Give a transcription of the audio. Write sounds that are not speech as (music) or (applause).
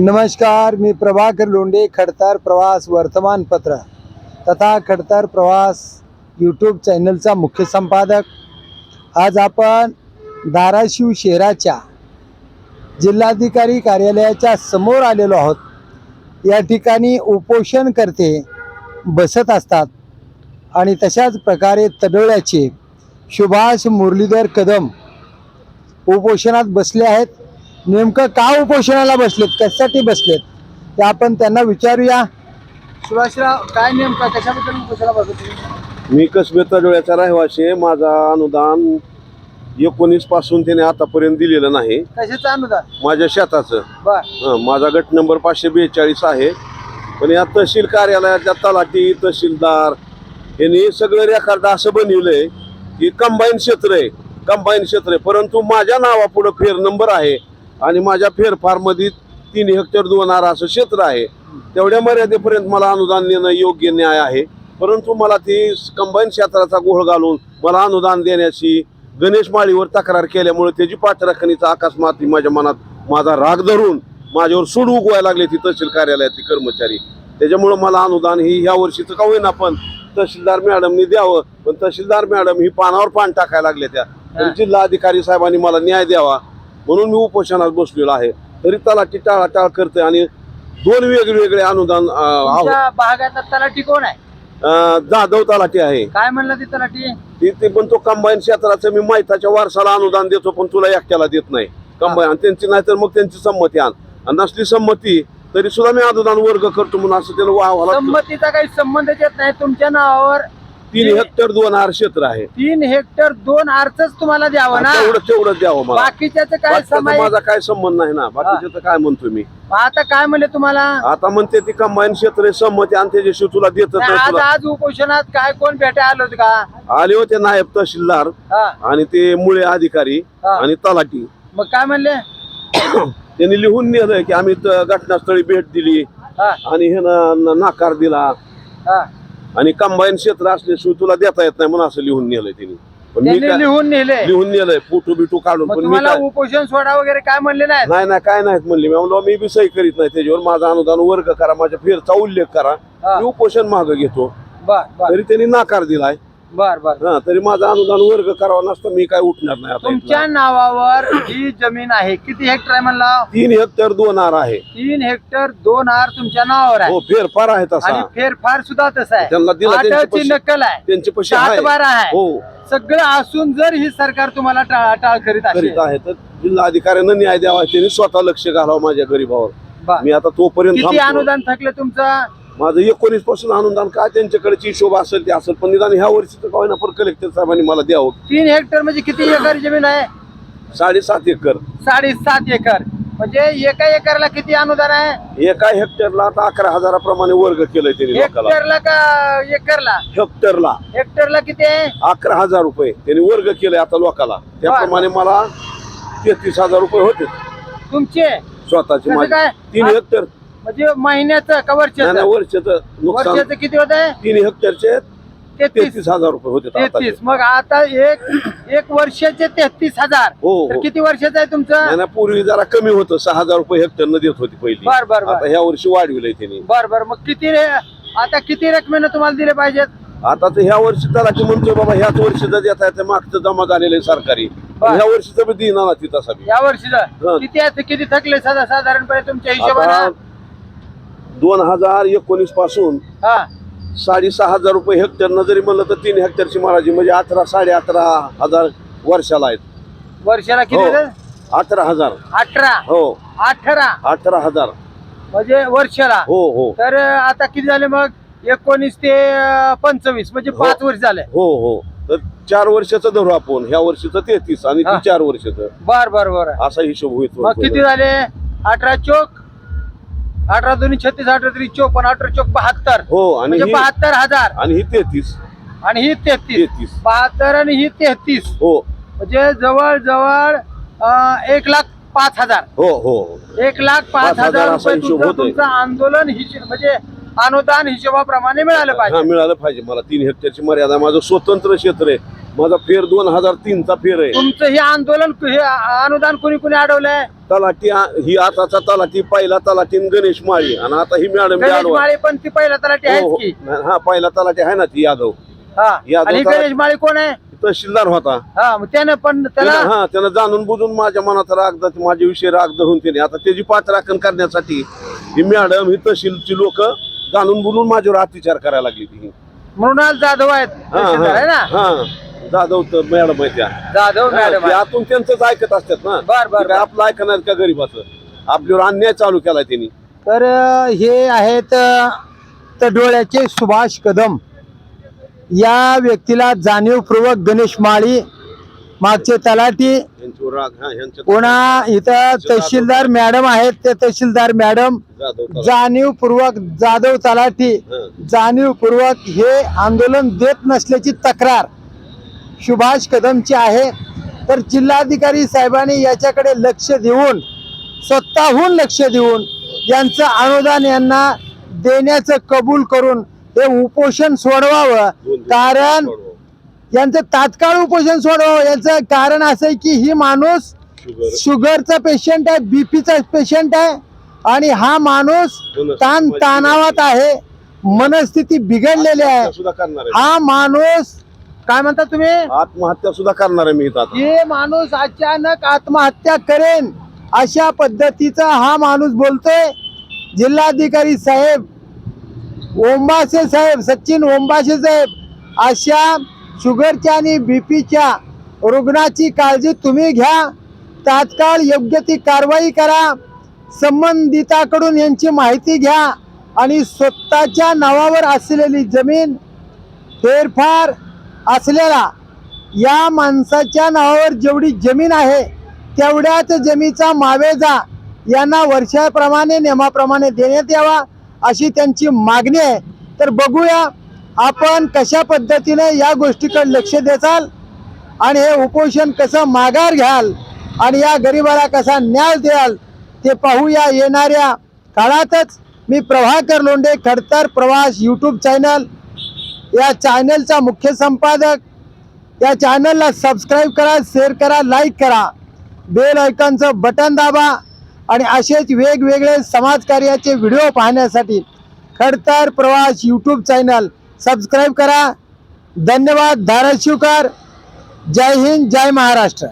नमस्कार मी प्रभाकर लोंढे खडतर प्रवास वर्तमानपत्र तथा खडतर प्रवास यूट्यूब चॅनलचा मुख्य संपादक. आज आपण धाराशिव शहराच्या जिल्हाधिकारी कार्यालयाच्या समोर आलेलो आहोत. या ठिकाणी उपोषणकर्ते बसत असतात आणि तशाच प्रकारे तडोळ्याचे सुभाष मुरलीधर कदम उपोषणात बसले आहेत. नेमकं का उपोषणाला बसलेत? कशासाठी बसलेत? ते आपण त्यांना विचारूया. सुभाषराव काय नेमकं कशाबद्दल उपोषणाला बसत मी कसबे तडोळ्याचा रहिवासी आहे. माझा अनुदान एकोणीसपासून त्याने आतापर्यंत दिलेलं नाही. कशाचं अनुदान? माझ्या शेताचं. बर. हं, माझा गट नंबर पाचशे बेचाळीस आहे. पण या तहसील कार्यालयाच्या तलाठी तहसीलदार यांनी सगळं रेखार्ड असं बनवलंय की कंबाईन क्षेत्र आहे. कंबाईन क्षेत्र आहे. परंतु माझ्या नावापुढं फेर नंबर आहे. आणि माझ्या फेरफारमध्ये तीन हेक्टर दोन आर असं क्षेत्र आहे. तेवढ्या मर्यादेपर्यंत मला अनुदान देणं योग्य न्याय आहे. परंतु मला ती कंबाईन क्षेत्राचा गोळ घालून मला अनुदान देण्याची गणेश माळीवर तक्रार केल्यामुळे त्याची पाठराखणीचा अकस्मात माझ्या मनात माझा राग धरून माझ्यावर सूड उगवायला लागले ती तहसील कार्यालयातले कर्मचारी. त्याच्यामुळं मला अनुदान ही ह्या वर्षीचं का होईना पण तहसीलदार मॅडमनी द्यावं. पण तहसीलदार मॅडम ही पानावर पान टाकायला लागले त्या. जिल्हा अधिकारी साहेबांनी मला न्याय द्यावा. म्हणून मी उपोषणात बसलेलो आहे. तरी तलाठी टाळाटाळ करते आणि दोन वेगवेगळे अनुदान तुमच्या भागात तलाठी कोण आहे? अं, जाधव तलाठी आहे. काय म्हणलं ते तलाठी? ती ते पण तो कंबाईन क्षेत्राचं मी माहिताच्या वारसाला अनुदान देतो पण तुला एकट्याला देत नाही. कंबाईन आणि त्यांची नाही तर मग त्यांची संमती आण. आणि नसली संमती तरी सुद्धा मी अनुदान वर्ग करतो म्हणून असं त्याला वाहवाला संमतीचा काही संबंधच येत नाही. तुमच्या नावावर तीन हेक्टर दोन आर क्षेत्र आहे. तीन हेक्टर दोन आरच तुम्हाला द्यावं ना? तेवढं तेवढं द्यावं मला. बाकीच्याच काय बाकीचं समय माझा काय संबंध नाही ना? बाकीचं काय म्हणतो मी? आता काय म्हणले तुम्हाला? आता म्हणते ती कंबाईन क्षेत्र आहे, संमती आणि त्याच्याशिवाय तुला देत नाही, आज तुला. आज उपोषणात काय कोण भेटायला आलो होते का? आले होते नायब तहसीलदार हा. आणि ते मुळे अधिकारी हा. आणि तलाठी. मग काय म्हणले? (coughs) त्यांनी लिहून नेलं की आम्ही त- घटनास्थळी भेट दिली हा. आणि हे न- नाकार दिला. हा. आणि कंबाईन क्षेत्र असल्याशिवाय तुला देता येत नाही म्हणून असं लिहून नेलंय त्यांनी पण मी त्यांनी काय लिहून नेले लिहून नेलंय फोटो बिटू काढून मग पण मी तुम्हाला काय उपोषण सोडा वगैरे काय म्हणले नाही नाही नाही काय नाहीत म्हणले. मी म्हणलो मी बी सही करीत नाही त्याच्यावर माझा अनुदान वर्ग करा माझ्या फेरचा उल्लेख करा. हा. मी उपोषण मागं घेतो. बर बर. तरी त्यांनी नाकार दिलाय. बर बर. हा तरी माझा अनुदान वर्ग करावा नसतं मी काय उठणार नाही आता तुमच्या. नावावर ही जमीन आहे. किती हेक्टर आहे म्हणला? तीन हेक्टर दोन आर आहे. तीन हेक्टर दोन आर तुमच्या नावावर आहे. हो फेरफार आहे आणि तसा फेरफार सुद्धा तसं आहे. त्यांना दिला त्यांची आठवची पशी- नक्कल आहे. त्यांची पशी आहे. सातबारा आहे. हो. सगळं असून जर ही सरकार तुम्हाला टाळाटाळ करीत असेल. करीत आहे तर जिल्हा अधिकाऱ्यांना न्याय द्यावा त्यांनी स्वतः लक्ष घालावं माझ्या गरीबावर. बर. मी आता तोपर्यंत किती थांबतो. अनुदान थकले तुमचं? माझं एकोणीसपासून अनुदान काय त्यांच्याकडे हिशोब असेल ते असेल पण निदान ह्या वर्षीचं काय ना पण कलेक्टर साहेबांनी मला द्यावं. तीन हेक्टर म्हणजे किती एकर जमीन आहे? साडेसात एकर. साडेसात एकर. म्हणजे एका एकरला किती अनुदान आहे? एका हेक्टरला आता अकरा हजाराप्रमाणे वर्ग केलंय त्यांनी लोकांना हेक्टरला का एकरला? हेक्टरला हेक्टरला किती आहे? अकरा हजार रुपये त्यांनी वर्ग केले आता लोकाला. त्याप्रमाणे मला तेहतीस हजार रुपये होते. तुमचे? स्वतःचे कसं माझे. काय? तीन हेक्टर म्हणजे महिन्याचं का वर्षाचं? वर्षाचं नुकसान. वर्षाचं किती होत आहे? तीन हेक्टरचे तेहतीस. तेहतीस हजार रुपये होते आता तेहतीस. मग आता एक एक वर्षाचे तेहतीस हजार. हो तर हो. किती वर्षाचं आहे तुमचं? नाही पूर्वी जरा कमी होतं. सहा हजार रुपये हेक्टर न देत होती पहिली. बर बर आता ह्या वर्षी वाढविलंय त्यांनी. बर बर. मग किती रे? आता किती रकमेनं तुम्हाला दिले पाहिजेत? आता तर ह्या वर्षी तलाठी म्हणतोय बाबा ह्याच वर्षीचं देत आहे ते मागचं जमा झालेलं आहे सरकारी. बर. ह्या वर्षीचं बी देणार ना ती तसा बी या वर्षीचं हा. किती आहे किती थकले साधा साधारणपणे तुमच्या आता हिशोबानं? दोन हजार एकोणीसपासून हा. साडेसहा हजार रुपये हेक्टरनं जरी म्हणलं तर तीन हेक्टरची मारायची म्हणजे अठरा साडे अठरा हजार वर्षाला आहेत. वर्षाला किती हो. अठरा हजार. अठरा. हो. अठरा. अठरा हजार. म्हणजे वर्षाला. हो हो. तर आता किती झाले मग? एकोणीस ते अं, पंचवीस म्हणजे हो. पाच वर्ष झाले. हो हो. तर चार वर्षाचं धरू आपण. ह्या वर्षीचं तेहतीस आणि हा. ती चार वर्षाचं. बर बर बर. असा हिशोब होईल मग किती झाले? अठरा चोक? अठरा दोन्ही छत्तीस अठरा तरी चोपन्न अठरा चोक बहात्तर. हो आणि म्हणजे ही बहात्तर हजार. आणि ही तेहतीस. आणि ही तेहतीस. बहात्तर आणि ही तेहतीस. हो. म्हणजे जवळ जवळ एक लाख पाच हजार. हो हो हो. एक लाख पाच पाच हजार हजार असा रुपये हिशोब तुमचं होतोय. तुमचं आंदोलन हिशोब म्हणजे अनुदान हिशोबाप्रमाणे मिळालं हा पाहिजे. मिळालं पाहिजे. मला तीन हेक्टरची मर्यादा माझं स्वतंत्र क्षेत्र आहे. माझा फेर दोन हजार तीनचा फेर आहे. तुमचं हे आंदोलन हे अनुदान कोणी कोणी अडवलंय? तलाठी ही आताचा तलाठी पहिला तलाठी गणेश माळी. आणि आता ही मॅडम गणेश माळी पण ती पहिला तलाठी हो, आहेच हो. की. हा पहिला तलाठी आहे ना ती यादव. हा. आणि. गणेश माळी कोण आहे? तहसीलदार होता. हा मग त्यानं पण त्याला त्यानं- हा त्यानं जाणून बुजून माझ्या मनात राग माझे विषय राग धरून त्याने. आता त्याची पाठराखण करण्यासाठी ही मॅडम ही तहसीलची लोक जाणून बुजून माझ्यावर अत्याचार करायला लागली ती. मृणाल जाधव आहेत. हा तहसीलदार आहे हा ना? हा. जाधव तर मॅडम आहे त्या जाधव मॅडम ते. आतून त्यांचंच ऐकत असतात ना बर, बर, ते काय बर. आपलं ऐकणार का गरीबाचं आपल्यावर अन्याय चालू केला त्यांनी तर अ, हे आहेत अ, तडोळ्याचे सुभाष कदम या व्यक्तीला जाणीवपूर्वक गणेश माळी मागचे तलाठी यांच्यावर राग हा ह्यांच्या पुन्हा इथं तहसीलदार मॅडम आहेत ते तहसीलदार मॅडम जाधव. जाणीवपूर्वक जाधव तलाठी हा. जाणीवपूर्वक हे आंदोलन देत नसल्याची तक्रार सुभाष कदमची आहे. तर जिल्हाधिकारी साहेबांनी याच्याकडे लक्ष देऊन स्वतःहून लक्ष देऊन यांचं अनुदान यांना देण्याचं कबूल करून हे उपोषण सोडवावं. कारण. यांचं तात्काळ उपोषण सोडवावं. याचं कारण असं आहे की ही माणूस शुगर शुगरचा पेशंट आहे बीपीचा पेशंट आहे आणि हा माणूस ताण ताणावात आहे मनस्थिती बिघडलेली आहे. हा माणूस काय म्हणता तुम्ही? आत्महत्या सुद्धा करणार आहे मी इथं आता. हे माणूस अचानक आत्महत्या करेन अशा पद्धतीचा हा माणूस बोलतोय. जिल्हाधिकारी साहेब ओंबासे साहेब सचिन ओंबासे साहेब अशा शुगरच्या आणि बीपीच्या रुग्णाची काळजी तुम्ही घ्या. तात्काळ योग्य ती कारवाई करा. संबंधिताकडून यांची माहिती घ्या आणि स्वतःच्या नावावर असलेली जमीन फेरफार असलेला या माणसाच्या नावावर जेवढी जमीन आहे तेवढ्याच जमीचा मावेजा यांना वर्षाप्रमाणे नियमाप्रमाणे देण्यात यावा अशी त्यांची मागणी आहे. तर बघूया आपण कशा पद्धतीने या गोष्टीकडे लक्ष देसाल आणि हे उपोषण कसं माघार घ्याल आणि या गरिबाला कसा न्याय द्याल ते पाहूया येणाऱ्या काळातच. मी प्रभाकर लोंडे खडतर प्रवास यूट्यूब चॅनल या चॅनलचा मुख्य संपादक. या चॅनलला सबस्क्राईब करा शेअर करा लाईक करा. बेल ऐकॉनचं बटन दाबा आणि असेच वेगवेगळे समाजकार्याचे व्हिडिओ पाहण्यासाठी खडतर प्रवास यूट्यूब चॅनल सबस्क्राईब करा. धन्यवाद धाराशिवकर. जय हिंद जय महाराष्ट्र.